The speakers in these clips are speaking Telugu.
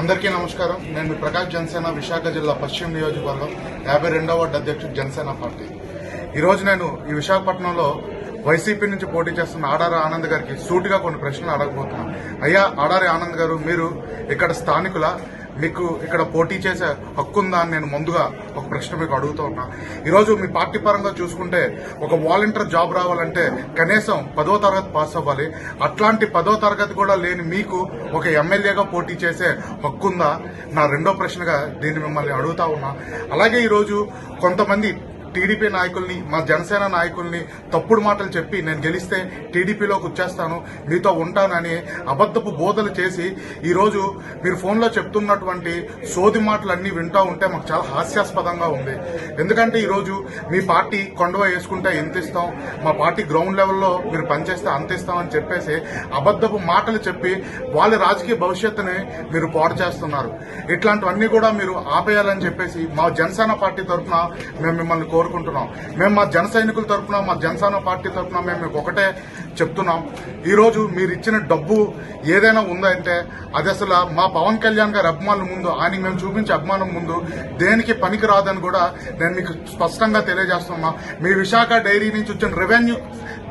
అందరికీ నమస్కారం. నేను ప్రకాష్ జనసేన విశాఖ జిల్లా పశ్చిమ నియోజకవర్గం యాభై రెండవ వార్డు అధ్యక్షుడు జనసేన పార్టీ. ఈరోజు నేను ఈ విశాఖపట్నంలో వైసీపీ నుంచి పోటీ చేస్తున్న ఆడారి ఆనంద్ గారికి సూటిగా కొన్ని ప్రశ్నలు అడగబోతున్నాను అయ్యా ఆడారి ఆనంద్ గారు మీరు ఇక్కడ స్థానికుల? మీకు ఇక్కడ పోటీ చేసే హక్కు ఉందా అని నేను ముందుగా ఒక ప్రశ్న మీకు అడుగుతూ ఉన్నా. ఈరోజు మీ పార్టీ పరంగా చూసుకుంటే ఒక వాలంటీర్ జాబ్ రావాలంటే కనీసం పదో తరగతి పాస్ అవ్వాలి. అట్లాంటి పదో తరగతి కూడా లేని మీకు ఒక ఎమ్మెల్యేగా పోటీ చేసే హక్కు ఉందా? నా రెండో ప్రశ్నగా దీన్ని మిమ్మల్ని అడుగుతా ఉన్నా. అలాగే ఈరోజు కొంతమంది టీడీపీ నాయకుల్ని మా జనసేన నాయకుల్ని తప్పుడు మాటలు చెప్పి నేను గెలిస్తే టీడీపీలోకి వచ్చేస్తాను మీతో ఉంటానని అబద్ధపు బోధలు చేసి ఈరోజు మీరు ఫోన్లో చెప్తున్నటువంటి సోది మాటలన్నీ వింటూ ఉంటే మాకు చాలా హాస్యాస్పదంగా ఉంది. ఎందుకంటే ఈరోజు మీ పార్టీ కొండవ వేసుకుంటే ఎంత ఇస్తాం మా పార్టీ గ్రౌండ్ లెవెల్లో మీరు పనిచేస్తే అంత ఇస్తామని చెప్పేసి అబద్ధపు మాటలు చెప్పి వాళ్ళ రాజకీయ భవిష్యత్తుని మీరు పాడు చేస్తున్నారు. ఇట్లాంటివన్నీ కూడా మీరు ఆపేయాలని చెప్పేసి మా జనసేన పార్టీ తరఫున మేము మిమ్మల్ని కోరుకుంటున్నాం. మేము మా జన సైనికుల తరఫున మా జనసేన పార్టీ తరఫున మేము మీకు ఒకటే చెప్తున్నాం. ఈరోజు మీరు ఇచ్చిన డబ్బు ఏదైనా ఉందంటే అది అసలు మా పవన్ కళ్యాణ్ గారి అభిమానుల ముందు ఆయనకి మేము చూపించే అభిమానం ముందు దేనికి పనికి రాదని కూడా నేను మీకు స్పష్టంగా తెలియజేస్తున్నా. మీ విశాఖ డైరీ నుంచి వచ్చిన రెవెన్యూ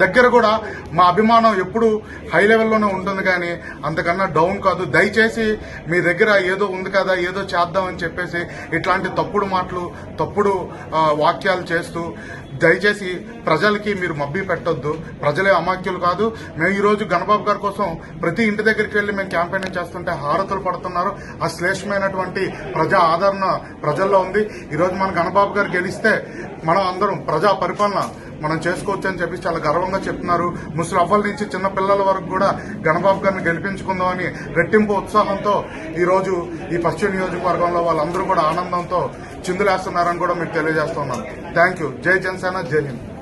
దగ్గర కూడా మా అభిమానం ఎప్పుడు హై లెవెల్లోనే ఉంటుంది కానీ అంతకన్నా డౌన్ కాదు. దయచేసి మీ దగ్గర ఏదో ఉంది కదా ఏదో చేద్దామని చెప్పేసి ఇట్లాంటి తప్పుడు మాటలు తప్పుడు వాక్యాలు చేస్తూ దయచేసి ప్రజలకి మీరు మబ్బి పెట్టొద్దు. ప్రజలే అమాక్యులు కాదు. మేము ఈ రోజు గణబాబు గారి కోసం ప్రతి ఇంటి దగ్గరికి వెళ్ళి మేము క్యాంపెయినింగ్ చేస్తుంటే హారతులు పడుతున్నారు. ఆ శ్లేషమైనటువంటి ప్రజా ఆదరణ ప్రజల్లో ఉంది. ఈరోజు మన గణబాబు గారు గెలిస్తే మనం అందరం ప్రజా పరిపాలన మనం చేసుకోవచ్చు అని చెప్పి చాలా గర్వంగా చెప్తున్నారు. ముసలవ్వల నుంచి చిన్నపిల్లల వరకు కూడా గణబాబు గారిని గెలిపించుకుందామని రెట్టింపు ఉత్సాహంతో ఈరోజు ఈ పశ్చిమ నియోజకవర్గంలో వాళ్ళందరూ కూడా ఆనందంతో చిందులేస్తున్నారని కూడా మీకు తెలియజేస్తున్నాను. థ్యాంక్ యూ జై జనసేన జై హింద్.